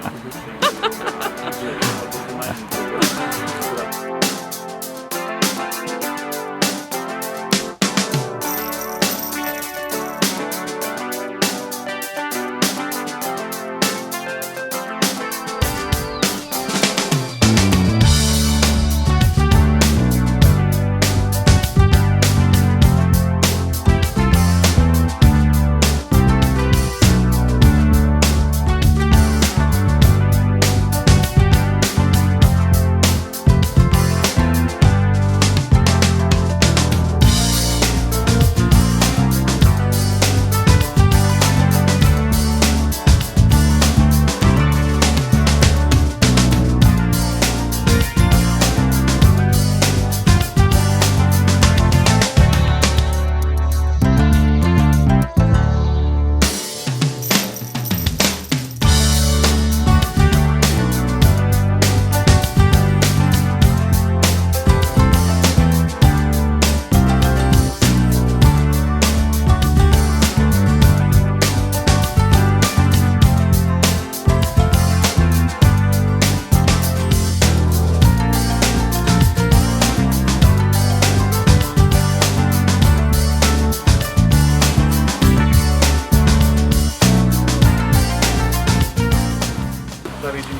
ちょっとごめん。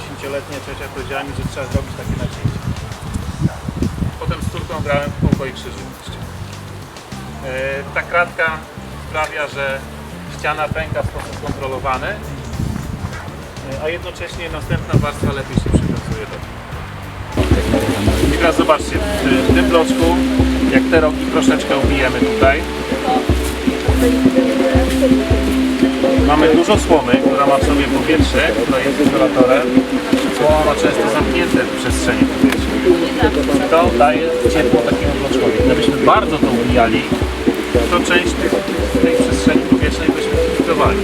15-letnia ciocia powiedziała mi, że trzeba zrobić takie nacięcie. Potem z córką grałem w pokoju krzyżówki. E, Ta kratka sprawia, że ściana pęka w sposób kontrolowany, e, a jednocześnie następna warstwa lepiej się przywiązuje do. I teraz zobaczcie, w tym bloczku, jak te rogi troszeczkę ubijemy tutaj, mamy dużo słomy, która ma w sobie powietrze, która jest izolatorem. Słoma ma często zamknięte przestrzenie powietrzne. I to daje ciepło takiemu bloczkowi. Gdybyśmy bardzo to ubijali, to część tych, tej przestrzeni powietrznej byśmy zlikwidowali.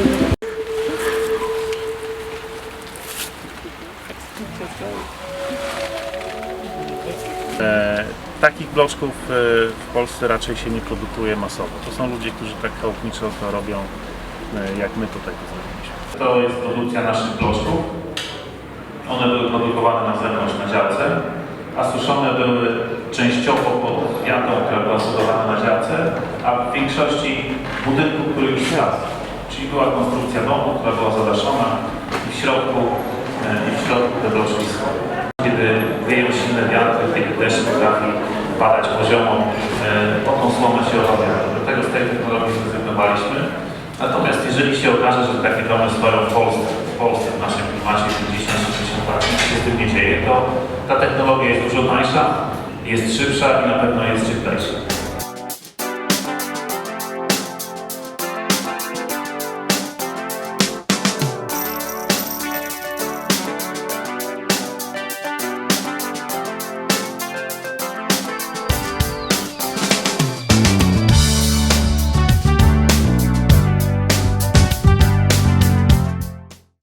E, takich bloczków e, w Polsce raczej się nie produkuje masowo. To są ludzie, którzy tak chałupniczo to robią, jak my tutaj to zrobiliśmy. To jest produkcja naszych bloczków. One były produkowane na zewnątrz na działce, a suszone były częściowo pod wiatą, która była zbudowana na działce, a w większości budynku, który już raz. Czyli była konstrukcja domu, która była zadaszona i w środku, e, i w środku te bloczki są. Kiedy wieją silne wiatry, kiedy deszcz potrafi padać poziomo, e, o tą słomę się obawiamy. Dlatego z tej technologii zrezygnowaliśmy. Natomiast jeżeli się okaże, że takie domy stoją w Polsce, w Polsce, w naszym klimacie 50-60 lat, nic się z tym nie dzieje, to ta technologia jest dużo tańsza, jest szybsza i na pewno jest cieplejsza.